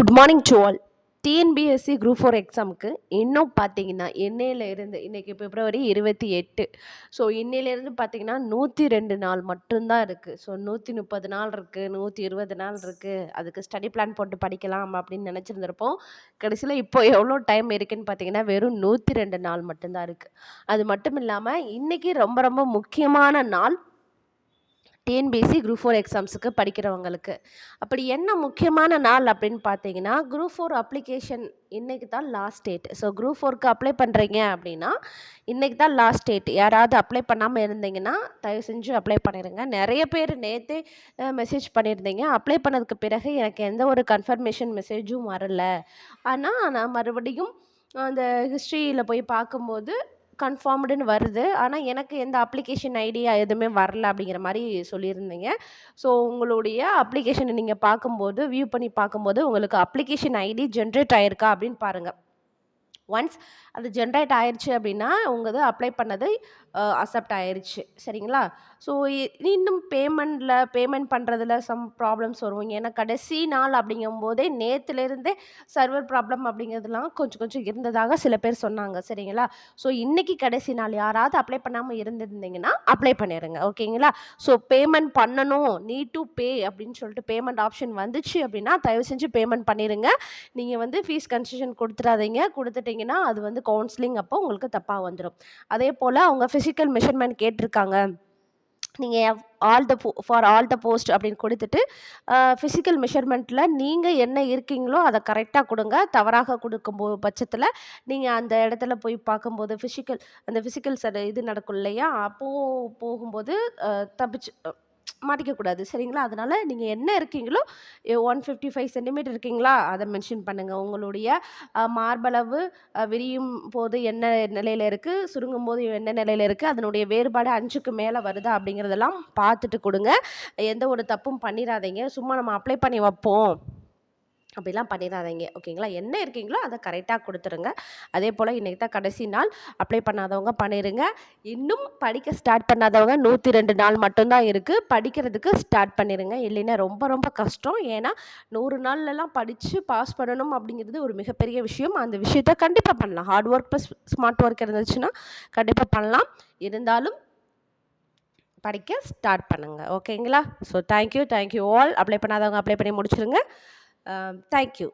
Good morning to all TNPSC group four எக்ஸாமுக்கு இன்னும் பார்த்தீங்கன்னா இன்னையில இன்றைக்கி இன்னைக்கு பிப்ரவரி இருபத்தி எட்டு. ஸோ இன்னையிலேருந்து பார்த்தீங்கன்னா நூற்றி ரெண்டு நாள் மட்டும்தான் இருக்குது ஸோ நூற்றி முப்பது நாள் இருக்குது நூற்றி இருபது நாள் இருக்குது அதுக்கு ஸ்டடி பிளான் போட்டு படிக்கலாம் அப்படின்னு நினச்சிருந்துருப்போம். கடைசியில் இப்போ எவ்வளோ டைம் இருக்குன்னு பார்த்தீங்கன்னா வெறும் நூற்றி ரெண்டு நாள் மட்டும்தான் இருக்குது அது மட்டும் இல்லாமல் இன்றைக்கி ரொம்ப ரொம்ப முக்கியமான நாள் டிஎன்பிஎஸ்சி குரூப் ஃபோர் எக்ஸாம்ஸுக்கு படிக்கிறவங்களுக்கு. அப்படி என்ன முக்கியமான நாள் அப்படின்னு பார்த்தீங்கன்னா குரூப் ஃபோர் அப்ளிகேஷன் இன்றைக்கி தான் லாஸ்ட் டேட் ஸோ குரூப் ஃபோருக்கு அப்ளை பண்ணுறீங்க அப்படின்னா இன்றைக்கி தான் லாஸ்ட் டேட் யாராவது அப்ளை பண்ணாமல் இருந்தீங்கன்னா தயவு செஞ்சு அப்ளை பண்ணிடுங்க நிறைய பேர் நேற்றே மெசேஜ் பண்ணியிருந்தீங்க அப்ளை பண்ணதுக்கு பிறகு எனக்கு எந்த ஒரு கன்ஃபர்மேஷன் மெசேஜும் வரல. ஆனால் நான் மறுபடியும் அந்த ஹிஸ்ட்ரியில் போய் பார்க்கும்போது கன்ஃபார்ம்டுன்னு வருது. ஆனால் எனக்கு எந்த அப்ளிகேஷன் ஐடியா எதுவுமே வரல அப்படிங்கிற மாதிரி சொல்லியிருந்தீங்க. ஸோ உங்களுடைய அப்ளிகேஷனை நீங்கள் பார்க்கும்போது வியூ பண்ணி பார்க்கும்போது உங்களுக்கு அப்ளிகேஷன் ஐடி ஜென்ரேட் ஆயிருக்கா அப்படின்னு பாருங்கள் ஒன்ஸ் அது ஜென்ரேட் ஆயிடுச்சு அப்படின்னா உங்கள் இது அப்ளை பண்ணது அக்செப்ட் ஆயிடுச்சு சரிங்களா? ஸோ இன்னும் பேமெண்ட்டில் பேமெண்ட் பண்ணுறதுல சம் ப்ராப்ளம்ஸ் வரும். ஏன்னா கடைசி நாள் அப்படிங்கும்போதே நேற்றுலேருந்தே சர்வர் ப்ராப்ளம் அப்படிங்கிறதுலாம் கொஞ்சம் கொஞ்சம் இருந்ததாக சில பேர் சொன்னாங்க. சரிங்களா? ஸோ இன்றைக்கி கடைசி நாள். யாராவது அப்ளை பண்ணாமல் இருந்திருந்தீங்கன்னா அப்ளை பண்ணிடுங்க ஓகேங்களா? ஸோ பேமெண்ட் பண்ணணும். நீட் டு பே அப்படின்னு சொல்லிட்டு பேமெண்ட் ஆப்ஷன் வந்துச்சு அப்படின்னா தயவு செஞ்சு பேமெண்ட் பண்ணிடுங்க நீங்கள் வந்து ஃபீஸ் கன்செஷன் கொடுத்துடாதீங்க கொடுத்துட்டிங்கன்னா அது வந்து கவுன்சிலிங் அப்போ உங்களுக்கு தப்பாக வந்துடும் அதே போல் அவங்க ஃபிசிக்கல் மெஷர்மெண்ட் கேட்டிருக்காங்க. நீங்கள் all the for all the post அப்படின்னு கொடுத்துட்டு ஃபிசிக்கல் மெஷர்மெண்ட்டில் நீங்கள் என்ன இருக்கீங்களோ அதை கரெக்டாக கொடுங்க. தவறாக கொடுக்கும் போ பட்சத்தில் நீங்கள் அந்த இடத்துல போய் பார்க்கும்போது ஃபிசிக்கல் அந்த ஃபிசிக்கல் ச இது நடக்கும் இல்லையா? அப்போது போகும்போது தப்பிச்சு மாட்டிக்கக்கூடாது சரிங்களா? அதனால் நீங்கள் என்ன இருக்கீங்களோ ஒன் ஃபிஃப்டி ஃபைவ் சென்டிமீட்டர் இருக்கீங்களா? அதை மென்ஷன் பண்ணுங்கள் உங்களுடைய மார்பளவு விரியும் போது என்ன நிலையில் இருக்குது சுருங்கும் போது என்ன நிலையில் இருக்குது அதனுடைய வேறுபாடு அஞ்சுக்கு மேலே வருதா? அப்படிங்கிறதெல்லாம் பார்த்துட்டு கொடுங்க. எந்த ஒரு தப்பும் பண்ணிடாதீங்க சும்மா நம்ம அப்ளை பண்ணி வைப்போம். அப்படிலாம் பண்ணிடாதீங்க. ஓகேங்களா? என்ன இருக்கீங்களோ அதை கரெக்டாக கொடுத்துருங்க. அதே போல் இன்றைக்கி தான் கடைசி நாள். அப்ளை பண்ணாதவங்க பண்ணிடுங்க இன்னும் படிக்க ஸ்டார்ட் பண்ணாதவங்க நூற்றி ரெண்டு நாள் மட்டும்தான் இருக்குது படிக்கிறதுக்கு ஸ்டார்ட் பண்ணிடுங்க இல்லைன்னா ரொம்ப ரொம்ப கஷ்டம். ஏன்னா நூறு நாள்லலாம் படித்து பாஸ் பண்ணணும் அப்படிங்கிறது ஒரு மிகப்பெரிய விஷயம். அந்த விஷயத்த கண்டிப்பாக பண்ணலாம். Hard work plus smart work இருந்துச்சுன்னா கண்டிப்பாக பண்ணலாம். இருந்தாலும் படிக்க ஸ்டார்ட் பண்ணுங்கள் ஓகேங்களா? So thank you thank you all apply பண்ணாதவங்க அப்ளை பண்ணி முடிச்சிருங்க. Um, thank you.